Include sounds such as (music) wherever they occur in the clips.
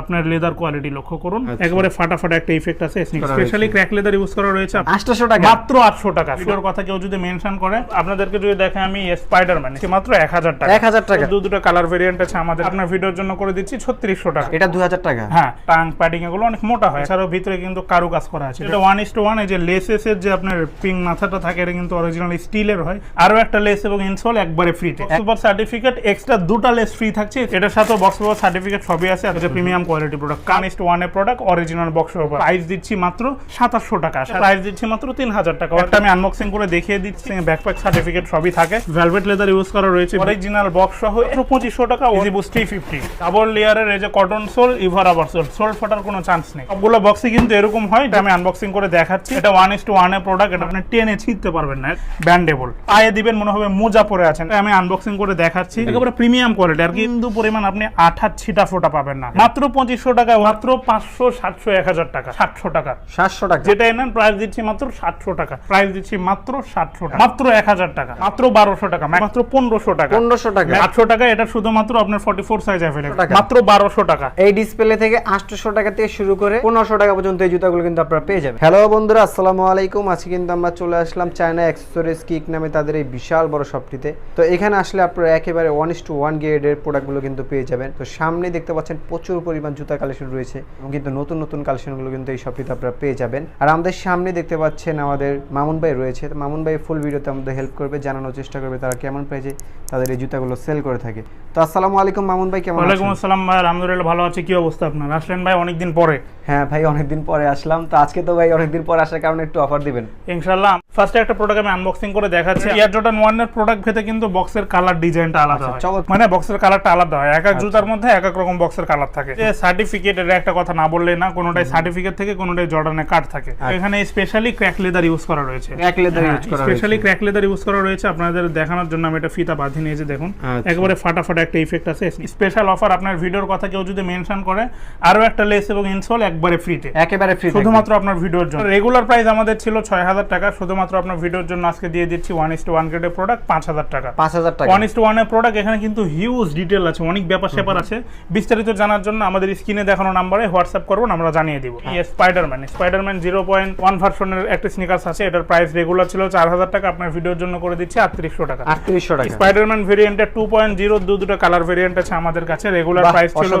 আপনার leather quality লক্ষ্য করুন। আচ্ছা। একবারে ফাটাফাটা একটা ইফেক্ট আছে স্পেশালি ক্র্যাক লেদার ইউজ করা রয়েছে। আটশোশো টাকা। মাত্র আটশো টাকা। ভিডিওর কথা কেউ যদি মেনশন করে আপনাদেরকে যদি দেখে আমি স্পাইডারম্যান মাত্র এক হাজার টাকা। এক হাজার টাকা। দু দুটো কালার ভেরিয়েন্ট আছে আমাদের। আপনার ভিডিওর জন্য করে দিচ্ছি ছত্রিশশো টাকা। এটা দু হাজার টাকা। হ্যাঁ টাং প্যাডিং এগুলো অনেক মোটা হয়। এছাড়াও ভিতরে কিন্তু কারু কাজ করা আছে। এটা ওয়ান ইস টু ওয়ান এই যে লেসেস এর যে আপনার পিং মাথাটা থাকে এটা কিন্তু অরিজিনাল স্টিলের হয়। আরও একটা লেস এবং ইনসোল একবারে ফ্রিতে সুপার সার্টিফিকেট এক্সট্রা দুটা লেস ফ্রি থাকছে। এটার সাথে বক্স সার্টিফিকেট সবই আছে। আর প্রিমিয়াম কোয়ালিটি প্রোডাক্ট কান ইস টু ওয়ানের প্রোডাক্ট অরিজিনাল বক্স প্রাইস দিচ্ছি মাত্র সাতাশশো টাকা। প্রাইস দিচ্ছি মাত্র তিন হাজার টাকা। একটা আমি আনবক্সিং করে দেখিয়ে দিচ্ছি। ব্যাকপ্যাক সার্টিফিকেট সবই থাকে। ভেলভেট লেদার ইউজ করা রয়েছে। অরিজিনাল বক্স সহ একটু পঁচিশশো টাকা। Easy bush three fifty double লেয়ারের এই যে কটন সোল ইভার আবার সোল সোল ফাটার কোনো চান্স নেই। সবগুলো বক্সই কিন্তু এরকম হয় এটা আমি আনবক্সিং করে দেখাচ্ছি। এটা ওয়ান ইস টু ওয়ানের প্রোডাক্ট এটা আপনি টেনে ছিঁড়তে পারবেন না। ব্যান্ডেবল পায়ে দিবেন মনে হবে মোজা পরে আছেন। আমি আনবক্সিং করে দেখাচ্ছি। একেবারে প্রিমিয়াম কোয়ালিটি আর কিন্তু পরিমাণ আপনি আঠার ছিটা ফোটা পাবেন না। মাত্র পঁচিশশো টাকা মাত্র পাঁচশো সাতশো এক হাজার টাকা সাতশো টাকা। সাতশো টাকা। যেটা এনেন প্রাইস দিচ্ছি মাত্র সাতশো টাকা। প্রাইস দিচ্ছি মাত্র সাতশো টাকা। মাত্র এক হাজার টাকা মাত্র বারোশো টাকা মাত্র পনেরোশো টাকা। পনেরোশো টাকা। আটশো টাকা এটা শুধুমাত্র আপনার ফর্টি ফোর সাইজ অ্যাভেলেবল মাত্র বারোশো টাকা। এই ডিসপ্লে থেকে আটশোশো টাকা থেকে শুরু করে পনেরোশো টাকা পর্যন্ত এই জুতাগুলো কিন্তু আপনারা পেয়ে যাবেন। হ্যালো বন্ধুরা আসসালামু আলাইকুম। আজকে কিন্তু আমরা চলে আসলাম চায়না অ্যাক্সেসরিজ কিক নামে তাদের এই বিশাল বড় শপটিতে তো এখানে আসলে আপনারা একেবারে ওয়ান ইস টু ওয়ান গ্রেডের প্রোডাক্টগুলো কিন্তু পেয়ে যাবেন। তো সামনে দেখতে পাচ্ছেন প্রচুর পরিমাণ জুতা কালেকশন রয়েছে এবং কিন্তু নতুন নতুন কালেকশনগুলো কিন্তু এই শপটিতে আপনারা পেয়ে যাবেন। আর আমাদের সামনে দেখতে পাচ্ছেন আমাদের মামুন ভাই রয়েছে। তো মামুন ভাই ফুল ভিডিওতে আমাদের হেল্প করবে জানানোর চেষ্টা করবে তারা কেমন প্রাইজে তাদের এই জুতাগুলো সেল করে থাকে। তো আসসালামু আলাইকুম মামুন ভাই কেমন আছেন? আসসালাম ভাই আলহামদুলিল্লাহ ভালো আছে। কি অবস্থা আপনার? আসলেন ভাই অনেকদিন পরে। হ্যাঁ ভাই অনেকদিন পরে আসলাম। তো আজকে তো ভাই অনেকদিন পরে আসার কারণে একটু অফার দিবেন। ইনশাল্লাহ ফার্স্টে একটা প্রোডাক্ট আমি আনবক্সিং করে দেখাচ্ছি। ইয়ার জর্ডান ওয়ানের প্রোডাক্ট ভেতে কিন্তু বক্সের কালার ডিজাইনটা আলাদা আচ্ছা, হয়। মানে বক্সের কালারটা আলাদা হয়। এক এক জুতার মধ্যে এক এক রকম বক্সের কালার থাকে। সার্টিফিকেট এর একটা কথা না বললে না কোনোটাই সার্টিফিকেট থেকে কোনোটাই জর্ডানের কার্ড থাকে। এখানে স্পেশালি ক্র্যাক লেদার ইউজ করা রয়েছে। এক লেদার ইউজ করা স্পেশালি ক্র্যাক লেদার ইউজ করা রয়েছে। আপনাদের দেখানোর জন্য আমি এটা ফিতা বাঁধি নিয়েছি দেখুন। আচ্ছা। একেবারে ফাটাফাটা একটা ইফেক্ট আছে। স্পেশাল অফার আপনার ভিডিওর কথা কেউ যদি মেনশন করে আরও একটা লেস এবং ইনসোল একবারে ফ্রিতে একেবারে ফ্রি শুধুমাত্র আপনার ভিডিওর জন্য। রেগুলার প্রাইস আমাদের ছিল ছয় হাজার টাকা। শুধুমাত্র আপনার ভিডিওর জন্য আজকে দিয়ে দিচ্ছি ওয়ান ইস টু ওয়ান গ্রেডের প্রোডাক্ট পাঁচ হাজার টাকা। পাঁচ হাজার টাকা ওয়ান ইস টু ওয়ানের প্রোডাক্ট এখানে কিন্তু হিউজ ডিটেল আছে অনেক ব্যাপার স্যাপার আছে। বিস্তারিত জানার জন্য আমাদের স্ক্রিনে দেখানো নাম্বারে হোয়াটসঅ্যাপ করবেন আমরা জানিয়ে দিব। Spiderman Spiderman zero point one ভার্সনের একটা স্নিকার্স আছে এটার প্রাইস রেগুলার ছিল চার হাজার টাকা আপনার ভিডিওর জন্য করে দিচ্ছি আটত্রিশশো টাকা। আটত্রিশশো টাকা। স্পাইডারম্যান ভেরিয়েন্টের টু পয়েন্ট জিরো দু দুটো কালার ভেরিয়েন্ট আছে আমাদের কাছে রেগুলার প্রাইস ছিল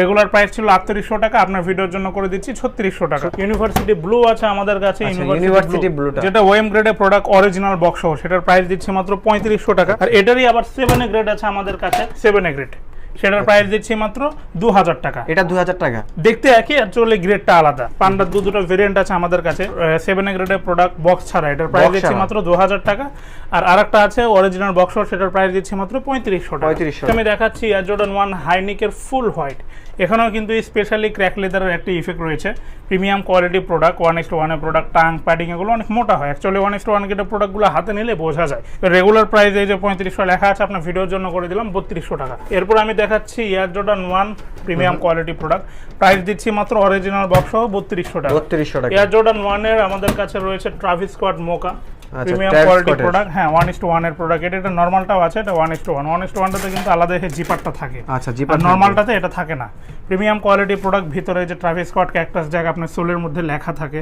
রেগুলার প্রাইস ছিল আটত্রিশশো টাকা আপনার ভিডিওর জন্য করে দিচ্ছি ছত্রিশশো টাকা। ইউনিভার্সিটি ব্লু আছে আমাদের কাছে আচ্ছা, ইউনিভার্সিটি ব্লু যেটা ওয়েম গ্রেডের প্রোডাক্ট অরিজিনাল বক্স সেটার প্রাইস দিচ্ছি মাত্র পঁয়ত্রিশশো টাকা। আর এটারই আবার সেভেন এ গ্রেড আছে আমাদের কাছে সেভেন এ গ্রেড সেটার প্রাইস দিচ্ছি মাত্র দু হাজার টাকা। এটা দু হাজার টাকা? দেখতে একই অ্যাকচুয়ালি গ্রেডটা আলাদা। পান্ডার দু দুটো ভেরিয়েন্ট আছে আমাদের কাছে। সেভেন এ গ্রেডের প্রোডাক্ট বক্স ছাড়া। এটার প্রাইস দিচ্ছি মাত্র দু হাজার টাকা। আর আরেকটা আছে অরিজিনাল বক্স সেটার প্রাইস দিচ্ছি মাত্র পঁয়ত্রিশশো টাকা। 3500 আমি দেখাচ্ছি অ্যাজোডন ওয়ান হাইনিকের ফুল হোয়াইট এখানেও কিন্তু স্পেশালি ক্র্যাক লেদারের একটা ইফেক্ট রয়েছে। Premium quality product one X ওয়ানের প্রোডাক্ট টাং প্যাডিং এগুলো অনেক মোটা হয়। অ্যাকচুয়ালি ওয়ান এক্স ওয়ান গেটের প্রোডাক্টগুলো হাতে নিলে বোঝা যায়। রেগুলার প্রাইস এই যে পঁয়ত্রিশশো লেখা আছে আপনার ভিডিওর জন্য করে দিলাম বত্রিশশো টাকা। এরপর আমি দেখাচ্ছি Air Jordan one premium quality product price দিচ্ছি মাত্র অরিজিনাল বক্স সহ বত্রিশশো টাকা। বত্রিশশো টাকা। এয়ার জর্ডান ওয়ানের আমাদের কাছে রয়েছে Travis squad mocha premium quality product হ্যাঁ ওয়ান ইস টু ওয়ানের প্রোডাক্ট এটা এটা নর্মালটাও আছে এটা one is to one one is to ওয়ানটাতে কিন্তু আলাদা জিপারটা থাকে। আচ্ছা জিপার নর্মালটাতে এটা থাকে না। প্রিমিয়াম কোয়ালিটি প্রোডাক্ট ভিতরে যে ট্রাভিস স্কট ক্যাকটাস জ্যাক আপনার সোলের মধ্যে লেখা থাকে।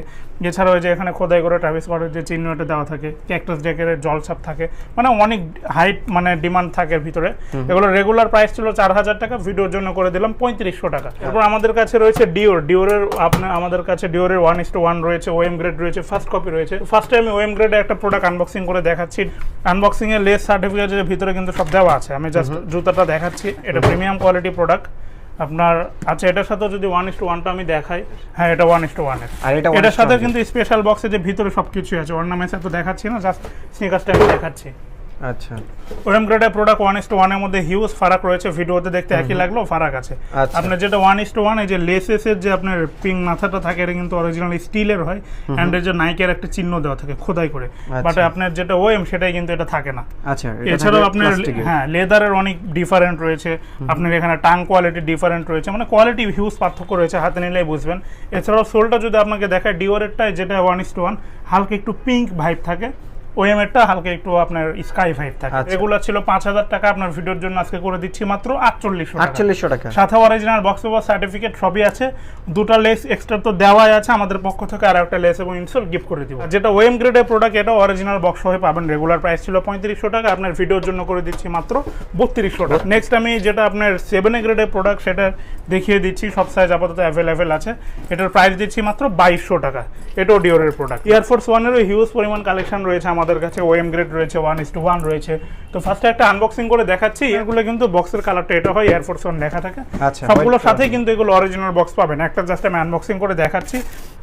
এছাড়াও যে এখানে খোদাই করে ট্রাভিস স্কটের যে চিহ্ন এটা দেওয়া থাকে ক্যাকটাস জ্যাকের জলছাপ থাকে। মানে অনেক হাইট মানে ডিমান্ড থাকে ভিতরে। এগুলো রেগুলার প্রাইস ছিল চার হাজার টাকা ভিডিওর জন্য করে দিলাম পঁয়ত্রিশশো টাকা। এরপর আমাদের কাছে রয়েছে ডিওর ডিওরের আপনার আমাদের কাছে ডিওরের ওয়ান ইস টু ওয়ান রয়েছে ওএম গ্রেড রয়েছে ফার্স্ট কপি রয়েছে। ফার্স্টে আমি ওএম গ্রেডে একটা প্রোডাক্ট আনবক্সিং করে দেখাচ্ছি। আনবক্সিং এর লেস সার্টিফিকেটের ভিতরে কিন্তু সব দেওয়া আছে। আমি জাস্ট জুতাটা দেখাচ্ছি। এটা প্রিমিয়াম কোয়ালিটি প্রোডাক্ট আপনার আচ্ছা এটার সাথে যদি ওয়ান ইস টু ওয়ানটা আমি দেখাই। হ্যাঁ এটা ওয়ান ইস টু ওয়ানের আর এটা এটার সাথে কিন্তু স্পেশাল বক্সে যে ভিতরে সব কিছু আছে অর্নামেন্টস তো দেখাচ্ছি না জাস্ট স্নিকার্সটা আমি দেখাচ্ছি। আচ্ছা। ওএম গ্রেডের প্রোডাক্ট ওয়ান ইস টু ওয়ানের মধ্যে হিউজ ফারাক রয়েছে ভিডিওতে দেখতে একই লাগলেও ফারাক আছে। আচ্ছা। আপনার যেটা ওয়ান ইস টু ওয়ান এই যে লেসেসের যে আপনার পিং মাথাটা থাকে এটা কিন্তু অরিজিনাল স্টিলের হয় অ্যান্ড এর যে নাইকের একটা চিহ্ন দেওয়া থাকে খোদাই করে। বাট আচ্ছা। আপনার যেটা ওএম সেটাই কিন্তু এটা থাকে না। আচ্ছা এছাড়াও আপনার হ্যাঁ লেদারের অনেক ডিফারেন্ট রয়েছে। আপনার এখানে টাং কোয়ালিটি ডিফারেন্ট রয়েছে মানে কোয়ালিটি হিউজ পার্থক্য রয়েছে হাতে নিলেই বুঝবেন। এছাড়াও সোলটা যদি আপনাকে দেখায় ডিওরেরটায় যেটা ওয়ান ইস টু ওয়ান হালকা একটু পিঙ্ক ভাইব থাকে। ওএম এরটা হালকা একটু আপনার স্কাই ফাইভ থাকে। আচ্ছা। রেগুলার ছিল পাঁচ হাজার টাকা আপনার ভিডিওর জন্য আজকে করে দিচ্ছি মাত্র আটচল্লিশশো টাকা। আটচল্লিশশো টাকা। সাথে অরিজিনাল বক্স পেপার সার্টিফিকেট সবই আছে। দুটো লেস এক্সট্রা তো দেওয়াই আছে আমাদের পক্ষ থেকে আর একটা লেস এবং ইনসোল গিফট করে দিব। যেটা ওএম গ্রেডের প্রোডাক্ট এটা অরিজিনাল বক্স হয়ে পাবেন। রেগুলার প্রাইস ছিল পঁয়ত্রিশশো টাকা আপনার ভিডিওর জন্য করে দিচ্ছি মাত্র বত্রিশশো টাকা। নেক্সট আমি যেটা আপনার সেভেন এ গ্রেডের প্রোডাক্ট সেটা দেখিয়ে দিচ্ছি। সব সাইজ আপাতত অ্যাভেলেবেল আছে। এটার প্রাইস দিচ্ছি মাত্র বাইশশো টাকা। এটাও ডিওরের প্রোডাক্ট এয়ারফোর্স ওয়ানেরও হিউজ পরিমাণ কালেকশন রয়েছে আমাদের কাছে ওএম গ্রেড রয়েছে ওয়ান ইস টু ওয়ান রয়েছে। তো ফার্স্টে একটা আনবক্সিং করে দেখাচ্ছি। এগুলো কিন্তু বক্সের কালারটা এটা হয় এয়ারফোর্স ওয়ান লেখা থাকে। আচ্ছা, সবগুলোর সাথে কিন্তু এগুলো অরিজিনাল বক্স পাবেন। একটা জাস্ট আমি আনবক্সিং করে দেখাচ্ছি।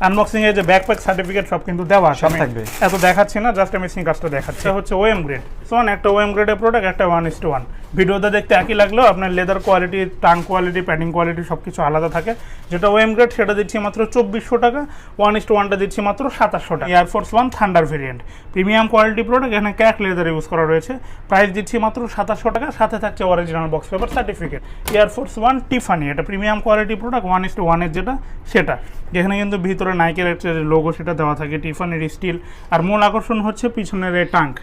আনবক্সিং এর যে ব্যাকপ্যাক সার্টিফিকেট সব কিন্তু দেওয়া আছে। সব থাকবে। এত দেখাচ্ছি না জাস্ট আমি স্নিকার্সটা দেখাচ্ছি। এটা হচ্ছে ওএম গ্রেড সোয়ান একটা ওএম গ্রেডের প্রোডাক্ট একটা ওয়ান ইস টু ওয়ান ভিডিওতে দেখতে একই লাগলেও আপনার leather quality tongue quality padding quality সব কিছু আলাদা থাকে। যেটা ওএম গ্রেড সেটা দিচ্ছি মাত্র চব্বিশশো টাকা। ওয়ান ইস টু ওয়ানটা দিচ্ছি মাত্র সাতাশশো টাকা। Air Force one thunder variant premium quality product এখানে ক্যাক লেদার ইউজ করা রয়েছে। প্রাইস দিচ্ছি মাত্র সাতাশশো টাকা সাথে থাকছে original box paper certificate Air Force one Tiffany এটা premium quality product one is to ওয়ানের যেটা সেটা। যেখানে কিন্তু ভিতরে নাইকের একটা লোগো সেটা দেওয়া থাকে টিফানির স্টিল আর মূল আকর্ষণ হচ্ছে পিছনের এই tongue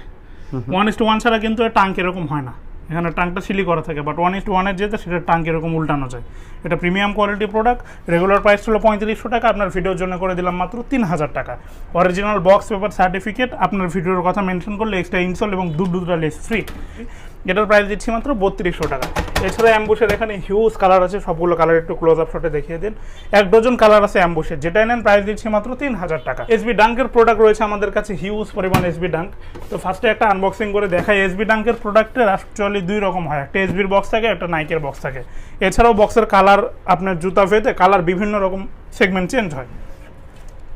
one is to one ছাড়া কিন্তু এই টাঙ্ক এরকম হয় না। এখানে টাঙ্কটা সিলি করা থাকে বাট ওয়ান ইস টু ওয়ানের যেতে সেটা টাঙ্ক এরকম উল্টানো যায়। এটা premium quality product regular price ছিল পঁয়ত্রিশশো টাকা, আপনার ভিডিওর জন্য করে দিলাম মাত্র তিন হাজার টাকা। অরিজিনাল বক্স পেপার সার্টিফিকেট আপনার ভিডিওর কথা মেনশন করলে এক্সট্রা ইনসল এবং দুধ দুধটা লেস ফ্রি এটার প্রাইস দিচ্ছি মাত্র বত্রিশশো টাকা। এছাড়া অ্যাম্বুসের এখানে হিউজ কালার আছে, সবগুলো কালার একটু ক্লোজ আপ শটে দেখিয়ে দিন। এক ডজন কালার আছে অ্যাম্বুসের যেটা নেন প্রাইস দিচ্ছি মাত্র তিন হাজার টাকা এসবি ডাঙ্কের প্রোডাক্ট রয়েছে আমাদের কাছে হিউজ পরিমাণ এসবি ডাঙ্ক তো ফার্স্টে একটা আনবক্সিং করে দেখাই। এসবি ডাঙ্কের প্রোডাক্টের অ্যাকচুয়ালি দুই রকম হয়। একটা এসবির বক্স থাকে, একটা নাইকের বক্স থাকে। এছাড়াও বক্সের কালার আপনার জুতা ভেদে কালার বিভিন্ন রকম সেগমেন্ট চেঞ্জ হয়।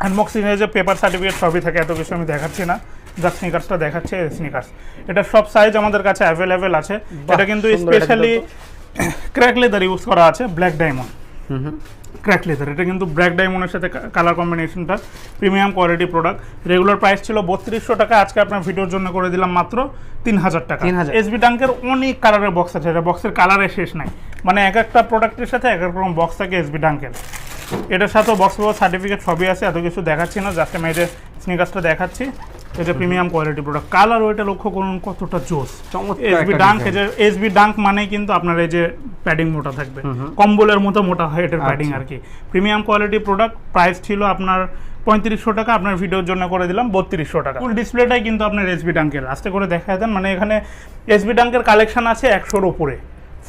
আনবক্সিং এর যে পেপার সার্টিফিকেট সবই থাকে, এত কিছু আমি দেখাচ্ছি না। যা স্নিকার্সটা দেখাচ্ছে স্নিকার্স এটা সব সাইজ আমাদের কাছে অ্যাভেলেবেল আছে। এটা কিন্তু স্পেশালি ক্র্যাক লেদার ইউজ করা আছে ব্ল্যাক ডায়মন্ড ক্র্যাক লেদার এটা কিন্তু ব্ল্যাক ডায়মন্ডের সাথে কালার কম্বিনেশনটা premium quality product regular price ছিল বত্রিশশো টাকা আজকে আপনার ভিডিওর জন্য করে দিলাম মাত্র তিন হাজার। টাকা 3000 এসবি ডাঙ্কের অনেক কালারের বক্স আছে এটা বক্সের কালারে শেষ নাই। মানে এক একটা প্রোডাক্টের সাথে এক এক রকম বক্স থাকে এসবি ডাঙ্কের এটার সাথেও বক্স সার্টিফিকেট সবই আছে এত কিছু দেখাচ্ছি না জাস্ট আমি এই যে স্নিকার্সটা দেখাচ্ছি। এটা প্রিমিয়াম কোয়ালিটি প্রোডাক্ট কালার ওইটা লক্ষ্য করুন কতটা জোস এসবি ডাঙ্ক এসবি ডাঙ্ক মানে কিন্তু আপনার এই যে প্যাডিং মোটা থাকবে। কম্বলের মতো মোটা হয় এটার প্যাডিং আচ্ছা। আর কি। প্রিমিয়াম কোয়ালিটি প্রোডাক্ট প্রাইস ছিল আপনার পঁয়ত্রিশশো টাকা আপনার ভিডিওর জন্য করে দিলাম বত্রিশশো টাকা। ফুল ডিসপ্লেটাই কিন্তু আপনার এসবি ডাঙ্কের আস্তে করে দেখা দেন মানে এখানে এসবি ডাঙ্কের কালেকশন আছে একশোর উপরে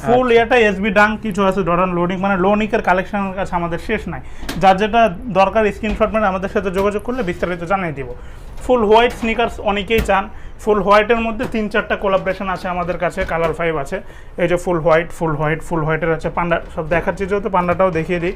ফুল। এটা এসবি ডাং কিছু আছে ধরেন লোনিক মানে লোনিকের কালেকশনের কাছে আমাদের শেষ নাই। যার যেটা দরকার স্ক্রিনশট মানে আমাদের সাথে যোগাযোগ করলে বিস্তারিত জানিয়ে দিব। ফুল হোয়াইট স্নিকার্স অনেকেই চান। ফুল হোয়াইটের মধ্যে তিন চারটা কোলাবরেশন আছে আমাদের কাছে কালার ফাইভ আছে। এই যে ফুল হোয়াইট ফুল হোয়াইট, ফুল হোয়াইটের আছে পান্ডা, সব দেখাচ্ছি যেহেতু, পান্ডাটাও দেখিয়ে দিই।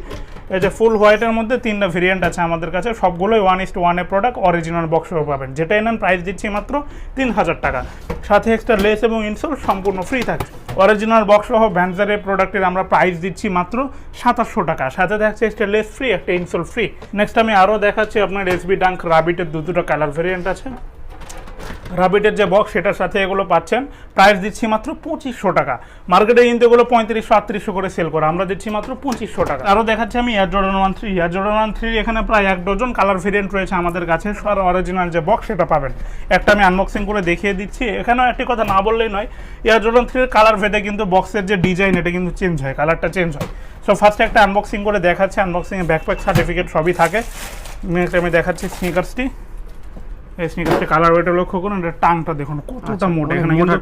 এই যে ফুল হোয়াইটের মধ্যে তিনটা ভেরিয়েন্ট আছে আমাদের কাছে, সবগুলোই ওয়ান ইস্ট ওয়ানের প্রোডাক্ট অরিজিনাল বক্সও পাবেন। যেটা নেন প্রাইস দিচ্ছি মাত্র তিন হাজার টাকা। সাথে এক্সট্রা লেস এবং ইনসোল সম্পূর্ণ ফ্রি থাকে অরিজিনাল বক্স সহ ভ্যানজারের প্রোডাক্টের আমরা প্রাইস দিচ্ছি মাত্র সাতাশশো টাকা। সাথে থাকছে এক্সট্রা লেস ফ্রি একটা ইনসোল ফ্রি নেক্সট আমি আরও দেখাচ্ছি, আপনার এসবি ডাঙ্ক রাবিটের দু দুটো কালার ভেরিয়েন্ট আছে। রাবিটের যে বক্স সেটার সাথে এগুলো পাচ্ছেন। প্রাইস দিচ্ছি মাত্র পঁচিশশো টাকা। মার্কেটে কিন্তু এগুলো পঁয়ত্রিশশো, আটত্রিশশো করে সেল করা। আমরা দিচ্ছি মাত্র পঁচিশশো টাকা। আরও দেখাচ্ছি আমি Air Jordan one three Air Jordan one three এখানে প্রায় এক ডজন কালার ভেরিয়েন্ট রয়েছে আমাদের কাছে। আর অরিজিনাল যে বক্স সেটা পাবেন। একটা আমি আনবক্সিং করে দেখিয়ে দিচ্ছি। এখানেও একটি কথা না বললেই নয় এয়ার জর্ডান থ্রির কালার ভেদে কিন্তু বক্সের যে ডিজাইন এটা কিন্তু চেঞ্জ হয়। কালারটা চেঞ্জ হয়। সো ফার্স্টে একটা আনবক্সিং করে দেখাচ্ছি। আনবক্সিংয়ে ব্যাকপ্যাক সার্টিফিকেট সবই থাকে। আমি দেখাচ্ছি স্নিকার্সটি স্নিকারটা কালার ওয়েটা লক্ষ্য করুন এটা টাংটা দেখুন কতটা আচ্ছা, মোটা। এখানে কিন্তু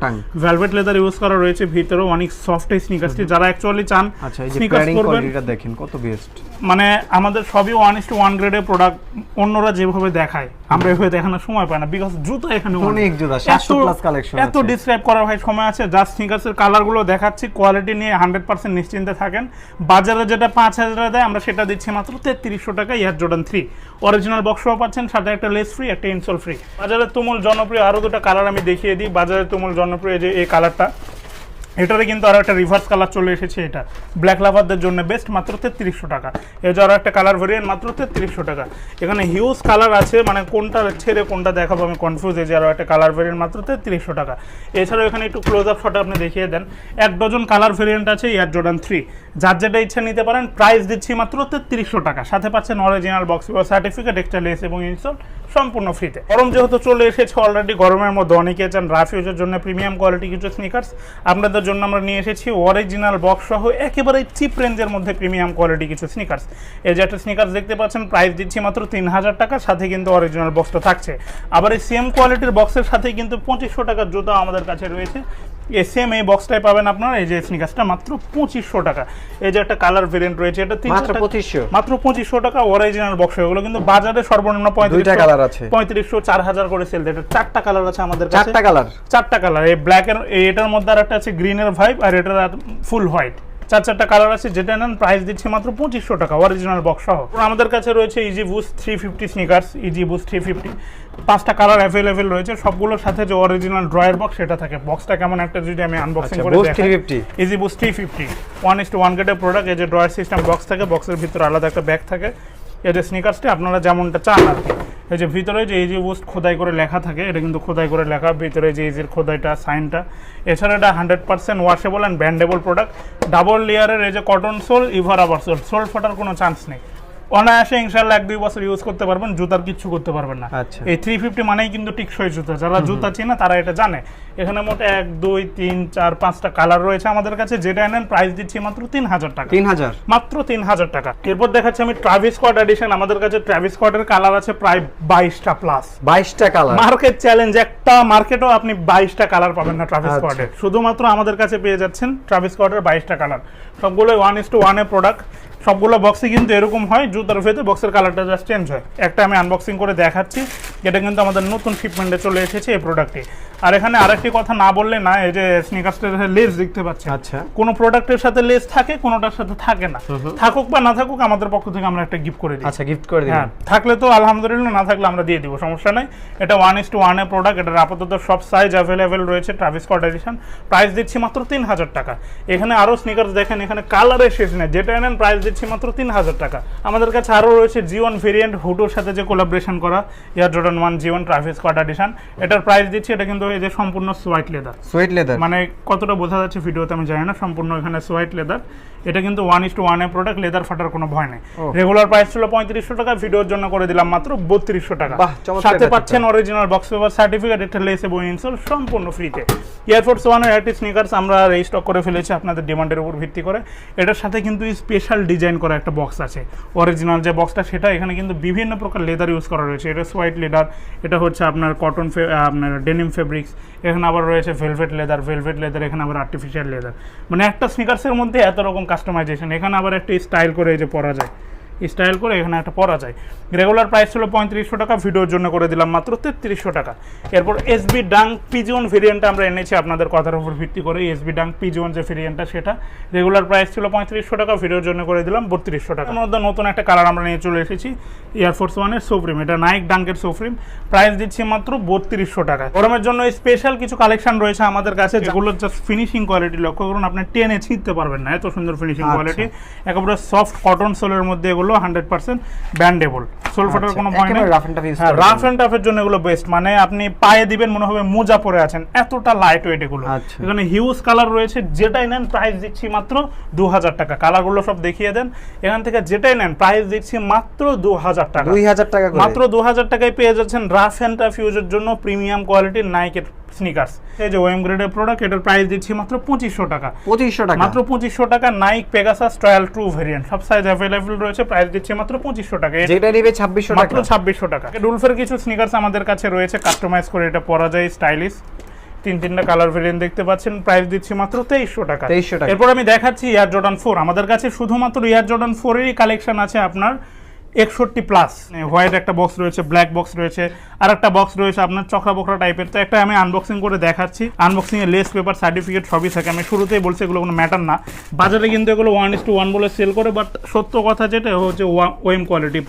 ভেলভেট লেদার ইউজ করা রয়েছে ভিতরেও অনেক সফট এই স্নিকার্সটি যারা অ্যাকচুয়ালি চান আচ্ছা স্নিকার্স করবেন দেখেন কত বেস্ট মানে আমাদের সবই ওয়ান ইস টু ওয়ান গ্রেডের প্রোডাক্ট অন্যরা যেভাবে দেখায় আমরা এভাবে দেখানোর সময় পাই না বিকজ জুতো এখানে অনেক। জুতা, 700 plus collection এত। ডিসক্রাইব করার ভাই সময় আছে জাস্ট স্নিকার্সের কালারগুলো দেখাচ্ছি কোয়ালিটি নিয়ে হান্ড্রেড পার্সেন্ট নিশ্চিন্তে থাকেন। বাজারে যেটা পাঁচ হাজার দেয় আমরা সেটা দিচ্ছি মাত্র তেত্রিশশো টাকা ইয়ার জর্ডান থ্রি অরিজিনাল বক্সও পাচ্ছেন সাথে একটা লেস ফ্রি একটা ইনসোল ফ্রি বাজারে তুমুল জনপ্রিয় আরও দুটো কালার আমি দেখিয়ে দিই। বাজারে তুমুল জনপ্রিয় যে, এই কালারটা এটারে কিন্তু আরও একটা রিভার্স কালার চলে এসেছে এটা। ব্ল্যাক লাভারদের জন্য বেস্ট মাত্র তেত্রিশশো টাকা। যে আরও একটা কালার ভেরিয়েন্ট মাত্র তেত্রিশশো টাকা। এখানে হিউজ কালার আছে মানে কোনটা ছেড়ে কোনটা দেখাবো আমি কনফিউজ এই যে আরও একটা কালার ভেরিয়েন্ট মাত্র তেত্রিশশো টাকা। এছাড়াও এখানে একটু ক্লোজ আপ শটে আপনি দেখিয়ে দেন। এক ডজন কালার ভেরিয়েন্ট আছে এয়ার জর্ডান থ্রি যার যেটা ইচ্ছা নিতে পারেন প্রাইস দিচ্ছি মাত্র তেত্রিশশো টাকা। সাথে পাচ্ছেন original box certificate extra lace এবং ইনস্টল সম্পূর্ণ ফ্রিতে গরম যেহেতু চলে এসেছে অলরেডি গরমের মধ্যে অনেকে চান রাফ ইউজের জন্য প্রিমিয়াম কোয়ালিটি কিছু স্নিকার্স আপনাদের জন্য আমরা নিয়ে এসেছি অরিজিনাল বক্স সহ একেবারে চিপ রেঞ্জের মধ্যে প্রিমিয়াম কোয়ালিটি কিছু স্নিকার্স এই যে একটা স্নিকার্স দেখতে পাচ্ছেন প্রাইস দিচ্ছি মাত্র তিন হাজার টাকা, সাথে কিন্তু অরিজিনাল বক্সটা থাকছে। আবার এই সেম কোয়ালিটির বক্সের সাথে কিন্তু পঁচিশশো টাকার জুতো আমাদের কাছে রয়েছে। এই সেম এই বক্সটাই পাবেন আপনার এই যে স্নিকার্সটা মাত্র পঁচিশশো টাকা। এই যে একটা কালার ভেরিয়েন্ট রয়েছে এটা মাত্র পঁচিশশো। মাত্র পঁচিশশো টাকা অরিজিনাল বক্স এগুলো কিন্তু বাজারে সর্বনিম্ন দুইটা পঁয়ত্রিশশো কালার আছে। পঁয়ত্রিশশো চার হাজার করে সেল এটা চারটা কালার আছে আমাদের কাছে। চারটা কালার চারটা কালার এই ব্ল্যাক এর এটার মধ্যে আর একটা আছে গ্রিনের ভাইব আর এটার ফুল হোয়াইট চার চারটা কালার আছে যেটা নেন প্রাইস দিচ্ছে মাত্র পঁচিশশো টাকা অরিজিনাল বক্স সহ। আমাদের কাছে রয়েছে Yeezy boost three fifty sneakers Yeezy boost three fifty পাঁচটা কালার অ্যাভেলেবেল রয়েছে সবগুলোর সাথে যে অরিজিনাল ড্রয়ার বক্স সেটা থাকে। বক্সটা কেমন একটা যদি আমি আনবক্সিং আচ্ছা করে বুস্ট দেখাই। Yeezy boost three fifty one is to one গেটের প্রোডাক্ট এই যে ড্রয়ার সিস্টেম বক্স থাকে বক্সের ভিতরে আলাদা একটা ব্যাগ থাকে। এই যে স্নিকার্সটি আপনারা যেমনটা চান আর কি। এই যে ভিতরে যে ইজি বুস্ট খোদাই করে লেখা থাকে এটা কিন্তু খোদাই করে লেখা। ভিতরে যে ইজির খোদাইটা সাইনটা এছাড়া এটা hundred percent washable and bendable product double লেয়ারের এই যে কটন সোল ইভার আবার সোল সোল ফাটার কোনো চান্স নেই। অনায়াসে ইনশাল্লাহ এক দুই বছর ইউজ করতে পারবেন জুতার কিচ্ছু করতে পারবেন না। আচ্ছা। এই থ্রি ফিফটি মানেই কিন্তু টিকসই জুতা। যারা জুতা চেনে তারা এটা জানে। এখানে মোট এক দুই তিন চার পাঁচটা কালার রয়েছে আমাদের কাছে যেটা নেন প্রাইস দিচ্ছি মাত্র তিন হাজার টাকা। তিন হাজার? মাত্র তিন হাজার টাকা। এরপর দেখাচ্ছি আমি ট্রাভিস স্কট এডিশন আমাদের কাছে ট্রাভিস স্কটের কালার আছে প্রায় বাইশটা প্লাস বাইশটা কালার মার্কেট চ্যালেঞ্জ একটা মার্কেটও আপনি বাইশটা কালার পাবেন না ট্রাভিস আচ্ছা। স্কটের শুধুমাত্র আমাদের কাছে পেয়ে যাচ্ছেন ট্রাভিস স্কটের বাইশটা কালার সবগুলো ওয়ান ইস টু ওয়ানের প্রোডাক্ট সবগুলো বক্সে কিন্তু এরকম হয়, জুতার ভেতরে বক্সের কালারটা জাস্ট চেঞ্জ হয়। একটা আমি আনবক্সিং করে দেখাচ্ছি এটা কিন্তু আমাদের নতুন শিপমেন্টে চলে এসেছে এই প্রোডাক্টটি আর এখানে আরেকটি কথা না বললে না এই যে স্নিকার্সটার লেস দেখতে পাচ্ছেন আচ্ছা। কোনো প্রোডাক্টের সাথে লেস থাকে কোনোটার সাথে থাকে না। থাকুক বা না থাকুক আমাদের পক্ষ থেকে আমরা একটা গিফট করে দিই। আচ্ছা গিফট করে দিই হ্যাঁ থাকলে তো আলহামদুলিল্লাহ না থাকলে আমরা দিয়ে দিব সমস্যা নাই। এটা ওয়ান ইস টু ওয়ানের প্রোডাক্ট এটার আপাতত সব সাইজ অ্যাভেলেবেল রয়েছে ট্রাভিস স্কট এডিশন প্রাইস দিচ্ছি মাত্র তিন হাজার টাকা। এখানে আরও স্নিকার্স দেখেন এখানে কালারের শেষ নেই। যেটা এনেন প্রাইস দিচ্ছি মাত্র তিন হাজার টাকা। আমাদের কাছে আরও রয়েছে জিওন ভেরিয়েন্ট হুটোর সাথে যে কোলাবরেশন করা Air Jordan one Zion Travis Scott edition এটার প্রাইস দিচ্ছি এটা কিন্তু এই যে সম্পূর্ণ সোয়াইট লেদার। Sweet leather. মানে কতটা বোঝা যাচ্ছে ভিডিওতে আমি জানি না সম্পূর্ণ এখানে সোয়াইট লেদার। এটা কিন্তু ওয়ান ইস টু ওয়ানের প্রোডাক্ট লেদার ফাটার কোনো ভয় নেই। রেগুলার প্রাইস ছিল পঁয়ত্রিশশো টাকা ভিডিওর জন্য করে দিলাম মাত্র বত্রিশশো টাকা। সাথে পাচ্ছেন অরিজিনাল বক্স পেপার সার্টিফিকেট একটা লেস এবং ইনসোল সম্পূর্ণ ফ্রিতে এয়ারফোর্স ওয়ানের একটি স্নিকার্স আমরা রেজিস্টক করে ফেলেছি আপনাদের ডিমান্ডের উপর ভিত্তি করে। এটার সাথে কিন্তু স্পেশাল ডিজাইন করা একটা বক্স আছে। অরিজিনাল যে বক্সটা সেটা এখানে কিন্তু বিভিন্ন প্রকার লেদার ইউজ করা রয়েছে। এটা সোয়াইট লেদার এটা হচ্ছে আপনার কটন আপনার ডেনিম ফেব্রিক্স এখানে আবার রয়েছে ভেলভেট লেদার ভেলভেট লেদার এখানে আবার আর্টিফিশিয়াল লেদার মানে একটা স্নিকার্সের মধ্যে এত রকম কাস্টমাইজেশন এখানে আবার একটা স্টাইল করে এই যে পরা যায়। স্টাইল করে এখানে একটা পরা যায়। রেগুলার প্রাইস ছিল পঁয়ত্রিশশো টাকা ভিডিওর জন্য করে দিলাম মাত্র তেত্রিশশো টাকা। এরপর এসবি ডাং পিজিওন ভেরিয়েন্টটা আমরা এনেছি আপনাদের কথার উপর ভিত্তি করে এসবি ডাং পিজিওন যে ভেরিয়েন্টটা সেটা রেগুলার প্রাইস ছিল পঁয়ত্রিশশো টাকা ভিডিওর জন্য করে দিলাম বত্রিশশো টাকা। মধ্যে নতুন একটা কালার আমরা নিয়ে চলে এসেছি এয়ারফোর্স ওয়ানের সুপ্রিম এটা নাইক ডাঙ্কের সুপ্রিম প্রাইস দিচ্ছি মাত্র বত্রিশশো টাকা। গরমের জন্য স্পেশাল কিছু কালেকশন রয়েছে আমাদের কাছে যেগুলো জাস্ট ফিনিশিং কোয়ালিটি লক্ষ্য করুন আপনি টেনে ছিঁড়তে পারবেন না। এত সুন্দর ফিনিশিং আচ্ছা। কোয়ালিটি একেবারে সফট কটন সোলের মধ্যে এগুলো। হান্ড্রেড পার্সেন্ট ব্যান্ডেবল সোল ফাটার কোনো ভয় নেই। রাফ। অ্যান্ড টাফের জন্য এগুলো বেস্ট মানে আপনি পায়ে দিবেন মনে হবে মোজা পরে আছেন। এতটা লাইট ওয়েট এগুলো। আচ্ছা। এখানে হিউজ কালার রয়েছে। যেটাই নেন প্রাইস দিচ্ছি মাত্র দু হাজার টাকা কালারগুলো সব দেখিয়ে দেন। এখান থেকে যেটাই নেন প্রাইস দিচ্ছি মাত্র দু হাজার টাকা। দুই হাজার টাকা মাত্র দু হাজার টাকায় পেয়ে যাচ্ছেন রাফ অ্যান্ড টাফ ইউজের জন্য প্রিমিয়াম কোয়ালিটির নাইকের স্নিকার্স এই যে ওয়েম গ্রেডের প্রোডাক্ট এটার প্রাইস দিচ্ছি মাত্র পঁচিশশো টাকা। পঁচিশশো টাকা। মাত্র পঁচিশশো টাকা Nike Pegasus trail true variant সব সাইজ অ্যাভেলেবল রয়েছে প্রাইস দিচ্ছি মাত্র পঁচিশশো টাকা। যেটা নিবে ছাব্বিশশো মাত্র ছাব্বিশশো টাকা। ডুলফের কিছু স্নিকার্স আমাদের কাছে রয়েছে কাস্টমাইজ করে এটা পরা যায় স্টাইলিশ তিন তিনটা কালার ভেরিয়েন্ট দেখতে পাচ্ছেন প্রাইস দিচ্ছি মাত্র তেইশশো টাকা। 2300 টাকা। এরপর আমি দেখাচ্ছি এয়ার জর্ডান ফোর আমাদের কাছে শুধুমাত্র এয়ার জর্ডান ফোরেরই কালেকশন আছে আপনার একষট্টি প্লাস হোয়াইট একটা বক্স রয়েছে ব্ল্যাক বক্স রয়েছে আর একটা বক্স রয়েছে আপনার চকরা বকরা টাইপের তো একটা আমি আনবক্সিং করে দেখাচ্ছি। আনবক্সিং এর লেস পেপার সার্টিফিকেট সবই থাকে। আমি শুরুতেই বলছি এগুলো কোনো ম্যাটার না। বাজারে কিন্তু এগুলো ওয়ান ইস টু ওয়ান বলে সেল করে বাট সত্য কথা যেটা হচ্ছে ওয়েম কোয়ালিটি।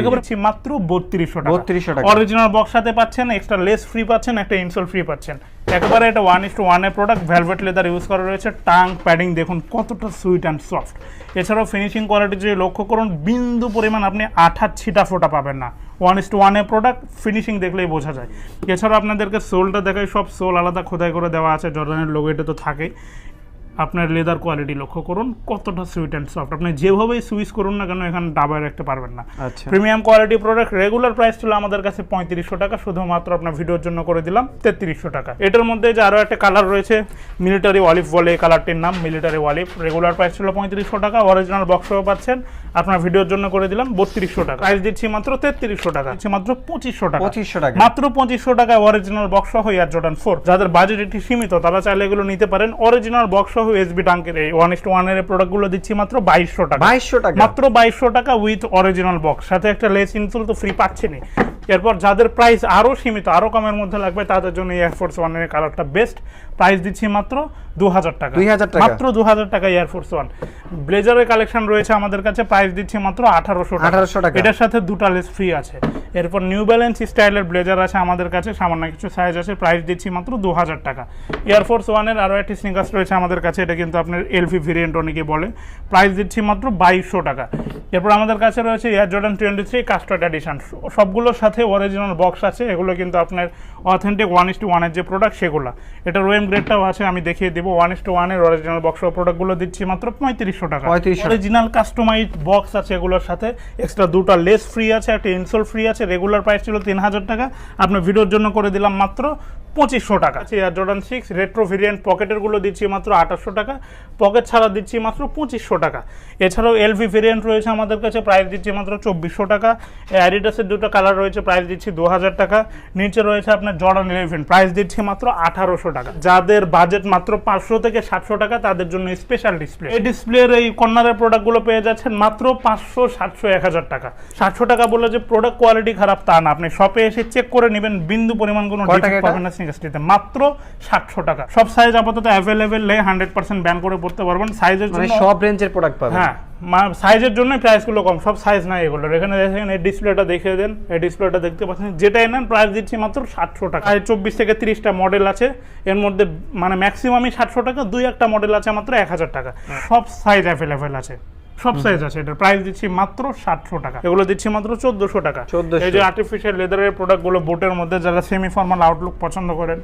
একেবারে মাত্র বত্রিশশো টাকা। 3200 টাকা। অরিজিনাল বক্স সাথে পাচ্ছেন এক্সট্রা লেস ফ্রি পাচ্ছেন একটা ইনসোল ফ্রি পাচ্ছেন। একেবারে এটা ওয়ান ইস টু ওয়ানের প্রোডাক্ট ভেলভেট লেদার ইউজ করা রয়েছে টাং প্যাডিং দেখুন কতটা সুইট অ্যান্ড সফট এছাড়াও ফিনিশিং কোয়ালিটি যদি লক্ষ্য করুন, বিন্দু পরিমাণ আপনি আঠার ছিটা ফোটা পাবেন না। ওয়ান ইস টু ওয়ানের প্রোডাক্ট ফিনিশিং দেখলেই বোঝা যায়। এছাড়াও আপনাদেরকে সোলটা দেখাই, সব সোল আলাদা খোদাই করে দেওয়া আছে জর্ডানের লোগো এটা তো থাকেই। আপনার লেদার কোয়ালিটি লক্ষ্য করুন কতটা সুইট অ্যান্ড সফট আপনি যেভাবেই সুইচ করুন না কেন এখানে ডাবায় রাখতে পারবেন না। Premium quality product regular price ছিল আমাদের কাছে পঁয়ত্রিশশো টাকা শুধুমাত্র আপনার ভিডিওর জন্য করে দিলাম তেত্রিশশো টাকা। এটার মধ্যে যে আরও একটা কালার রয়েছে মিলিটারি ওয়ালিফ বলে এই কালারটির নাম মিলিটারি অলিভ রেগুলার প্রাইস ছিল পঁয়ত্রিশশো টাকা অরিজিনাল বক্সও পাচ্ছেন। আপনার ভিডিওর জন্য করে দিলাম বত্রিশশো টাকা। প্রাইস দিচ্ছি মাত্র তেত্রিশশো টাকা দিচ্ছি মাত্র পঁচিশশো টাকা। পঁচিশশো টাকা। মাত্র পঁচিশশো টাকায় অরিজিনাল বক্স সহ এয়ার জর্ডান ফোর যাদের বাজেট একটি সীমিত তারা চাইলে এগুলো নিতে পারেন। অরিজিনাল বক্স সহ এসবি টাঙ্কের এই ওয়ান ইস্ট ওয়ানের প্রোডাক্টগুলো দিচ্ছি মাত্র বাইশশো টাকা। বাইশশো টাকা। মাত্র বাইশশো টাকা উইথ অরিজিনাল বক্স সাথে একটা লেস ইনসুল তো ফ্রি পাচ্ছেনি এরপর যাদের প্রাইস আরও সীমিত আরও কমের মধ্যে লাগবে তাদের জন্য এয়ারফোর্স ওয়ানের কালারটা বেস্ট প্রাইস দিচ্ছি মাত্র দু হাজার টাকা। 2000 টাকা? মাত্র দু হাজার টাকা এয়ারফোর্স ওয়ান ব্লেজারের কালেকশন রয়েছে আমাদের কাছে প্রাইস দিচ্ছি মাত্র আঠারোশো 1800 টাকা। এটার সাথে দুটা লেস ফ্রি আছে। এরপর নিউ ব্যালেন্স স্টাইলের ব্লেজার আছে আমাদের কাছে সামান্য কিছু সাইজ আছে প্রাইস দিচ্ছি মাত্র দু হাজার টাকা এয়ারফোর্স ওয়ানের আরও একটি স্নিকার্স রয়েছে আমাদের কাছে এটা কিন্তু আপনার এলফি ভেরিয়েন্ট অনেকে বলে। প্রাইস দিচ্ছি মাত্র বাইশশো টাকা। এরপর আমাদের কাছে রয়েছে Air Jordan twenty three custard edition সবগুলোর সাথে অরিজিনাল বক্স আছে এগুলো কিন্তু আপনার অথেন্টিক ওয়ান ইস টু ওয়ানের যে প্রোডাক্ট সেগুলো। এটা রোয়েম গ্রেডটাও আছে আমি দেখিয়ে দেবো। ওয়ান ইস টু ওয়ানের অরিজিনাল বক্স প্রোডাক্টগুলো দিচ্ছি মাত্র পঁয়ত্রিশশো টাকা। 3500 অরিজিনাল কাস্টমাইজ বক্স আছে এগুলোর সাথে। এক্সট্রা দুটো লেস ফ্রি আছে একটা ইনসোল ফ্রি আছে রেগুলার প্রাইস ছিল তিন হাজার টাকা। আপনার ভিডিওর জন্য করে দিলাম মাত্র পঁচিশশো টাকা। Air Jordan six retro variant পকেটেরগুলো দিচ্ছি মাত্র আঠাশশো টাকা পকেট ছাড়া দিচ্ছি মাত্র পঁচিশশো টাকা। এছাড়াও এলভি ভেরিয়েন্ট রয়েছে আমাদের কাছে প্রাইস দিচ্ছি মাত্র চব্বিশশো টাকা। অ্যাডিডাসের দুটো কালার রয়েছে প্রাইস দিচ্ছি দু হাজার টাকা। নিচে রয়েছে আপনার জর্ডান ইলেভেন প্রাইস দিচ্ছি মাত্র আঠারোশো টাকা। যাদের বাজেট মাত্র পাঁচশো থেকে সাতশো টাকা তাদের জন্য স্পেশাল ডিসপ্লে এই ডিসপ্লের এই কর্নারের প্রোডাক্টগুলো পেয়ে যাচ্ছেন মাত্র পাঁচশো সাতশো এক হাজার টাকা। সাতশো টাকা বলে যে প্রোডাক্ট কোয়ালিটি খারাপ তা না। আপনি শপে এসে চেক করে নেবেন বিন্দু পরিমাণ কোনো পাবেন না। স্নিকার্সটিতে মাত্র সাতশো টাকা। সব সাইজ আপাতত অ্যাভেলেবেল নেই হান্ড্রেড পার্সেন্ট ব্যান করে পড়তে পারবেন। সাইজের মানে জন্য সব রেঞ্জের প্রোডাক্ট পাবেন। হ্যাঁ সাইজের জন্যই প্রাইসগুলো কম। সব সাইজ নাই এগুলোর। এখানে দেখেন এই ডিসপ্লেটা দেখিয়ে দেন। এই ডিসপ্লেটা দেখতে পাচ্ছেন। যেটাই নেন প্রাইস দিচ্ছি মাত্র সাতশো টাকা। চব্বিশ থেকে তিরিশটা মডেল আছে। এর মধ্যে মানে ম্যাক্সিমামই সাতশো টাকা। দুই একটা মডেল আছে মাত্র এক হাজার টাকা। সব সাইজ অ্যাভেলেবেল আছে। সব সাইজ আছে। এটার প্রাইস দিচ্ছি মাত্র সাতশো টাকা। এগুলো দিচ্ছি মাত্র চোদ্দশো টাকা। 1400 এই যে আর্টিফিশিয়াল লেদারের প্রোডাক্টগুলো বোটের মধ্যে যারা সেমি ফর্মাল আউটলুক পছন্দ করেন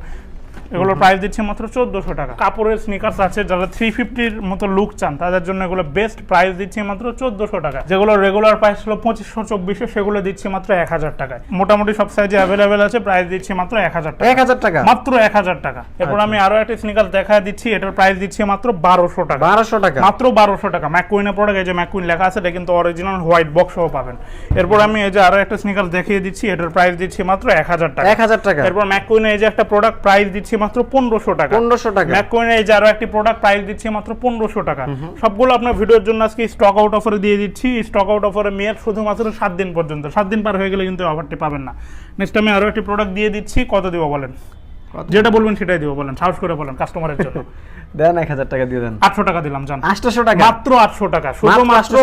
এগুলোর প্রাইস দিচ্ছে মাত্র চোদ্দশো টাকা। কাপড়ের স্নিকার্স আছে যারা থ্রি ফিফটির মতো লুক চান তাদের জন্য এগুলো বেস্ট প্রাইস দিচ্ছে মাত্র চোদ্দশো টাকা। যেগুলো রেগুলার প্রাইস ছিল পঁচিশশো চব্বিশশো সেগুলো দিচ্ছি মাত্র এক হাজার টাকায়। মোটামুটি সব সাইজে অ্যাভেলেবেল আছে প্রাইস দিচ্ছি মাত্র এক হাজার টাকা। এক হাজার টাকা? মাত্র এক হাজার টাকা। এরপর আমি আরও একটা স্নিকার দেখা দিচ্ছি এটার প্রাইস দিচ্ছি মাত্র বারোশো টাকা। বারোশো টাকা? মাত্র বারোশো টাকা। ম্যাকুইনের প্রোডাক্ট এই যে ম্যাকুইন লেখা আছে এটা কিন্তু অরিজিনাল হোয়াইট বক্স বক্সও পাবেন। এরপর আমি এই যে আরও একটা স্নিকার দেখিয়ে দিচ্ছি এটার প্রাইস দিচ্ছি মাত্র এক হাজার টাকা। এক হাজার টাকা। এরপর ম্যাকুইনের এই যে একটা প্রোডাক্ট প্রাইস দিচ্ছি মাত্র পনেরোশো টাকা। পনেরোশো টাকা। ম্যাকোয়েন এই যে আরও একটি প্রোডাক্ট প্রাইস দিচ্ছি মাত্র পনেরোশো টাকা। সবগুলো আপনার ভিডিওর জন্য আজকে স্টক আউট অফারে দিয়ে দিচ্ছি। স্টক আউট অফারে মেয়াদ শুধুমাত্র সাত দিন পর্যন্ত। সাত দিন পার হয়ে গেলে কিন্তু অফারটি পাবেন না। নেক্সট আমি আরও একটি প্রোডাক্ট দিয়ে দিচ্ছি। কত দিব বলেন? যেটা বলবেন সেটাই দিব বলেন। সাহস করে বলেন কাস্টমারের জন্য। (laughs) দেন 1000 টাকা দিয়ে দেন। 800 টাকা দিলাম জান। 800 টাকা। মাত্র 800 টাকা। শুধুমাত্র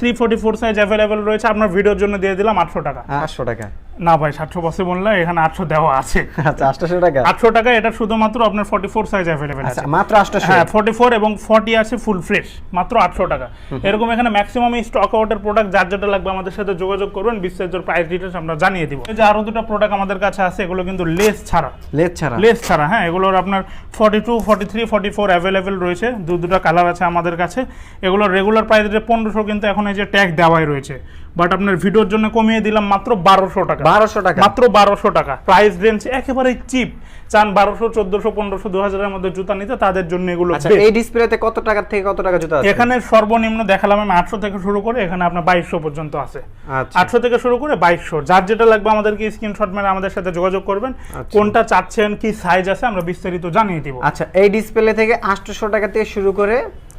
43 সাইজ अवेलेबल রয়েছে। আপনার ভিডিওর জন্য দিয়ে দিলাম 800 টাকা। 800 টাকা। না ভাই 700 পসিবল না এখানে 800 দেওয়া আছে। আচ্ছা 800 টাকা। 800 টাকা এটা শুধুমাত্র আপনার 44 সাইজ अवेलेबल আছে। মাত্র 800 হ্যাঁ 44 এবং 40 আছে ফুল ফ্রেশ মাত্র 800 টাকা। এরকম এখানে ম্যাক্সিমাম স্টক আউটের প্রোডাক্ট যার যেটা লাগবে আমাদের সাথে যোগাযোগ করবেন বিস্তারিত প্রাইস ডিটেইলস আমরা জানিয়ে দিব। এই যে আরও দুটো প্রোডাক্ট আমাদের কাছে আছে এগুলো কিন্তু লেস ছাড়া। লেস ছাড়া। লেস ছাড়া হ্যাঁ এগুলোর আপনার 42 43 44 কাপড় অ্যাভেলেবেল রয়েছে। দু দুটা কালার আছে আমাদের কাছে। এগুলো রেগুলার প্রাইস পনেরোশো কিন্তু এখন এই যে ট্যাগ দেওয়াই রয়েছে। বাট আপনার ভিডিওর জন্য কমিয়ে দিলাম মাত্র বারোশো টাকা। বারোশো টাকা। মাত্র বারোশো টাকা। প্রাইস রেঞ্জ একেবারেই চিপ চান বারোশো চোদ্দশো পনেরোশো দু হাজারের মধ্যে জুতা নিতে তাদের জন্য এগুলো আচ্ছা এই ডিসপ্লেতে কত টাকা থেকে কত টাকা জুতা এখানে সর্বনিম্ন দেখালাম আমি আটশো থেকে শুরু করে এখানে আপনার বাইশশো পর্যন্ত আছে। আচ্ছা। আটশো থেকে শুরু করে বাইশশো। যার যেটা লাগবে আমাদেরকে স্ক্রিনশট মেরে আমাদের সাথে যোগাযোগ করবেন। আচ্ছা। কোনটা চাচ্ছেন কি সাইজ আছে আমরা বিস্তারিত জানিয়ে দিব। আচ্ছা এই ডিসপ্লে থেকে আটশোশো টাকা থেকে শুরু করে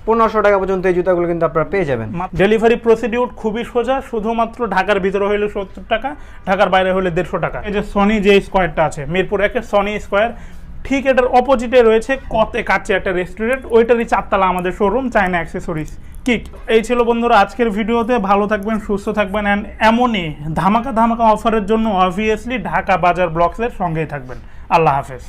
পনেরোশো টাকা পর্যন্ত এই জুতাগুলো কিন্তু আপনারা পেয়ে যাবেন। ডেলিভারি প্রসিডিউর খুবই সোজা, শুধুমাত্র ঢাকার ভিতরে হলে সত্তর টাকা, ঢাকার বাইরে হলে দেড়শো টাকা। এই যে সনি যে স্কোয়ারটা আছে, মিরপুর একের সনি স্কোয়ার ঠিক এটার অপোজিটে রয়েছে কতে কাছে একটা রেস্টুরেন্ট ওইটারই চারতলা আমাদের শোরুম চায়না অ্যাক্সেসরিজ কিক, এই ছিল বন্ধুরা আজকের ভিডিওতে, ভালো থাকবেন, সুস্থ থাকবেন অ্যান্ড এমনই ধামাকা ধামাকা অফারের জন্য অবভিয়াসলি ঢাকা বাজার ব্লগসের সঙ্গেই থাকবেন। আল্লাহ হাফেজ।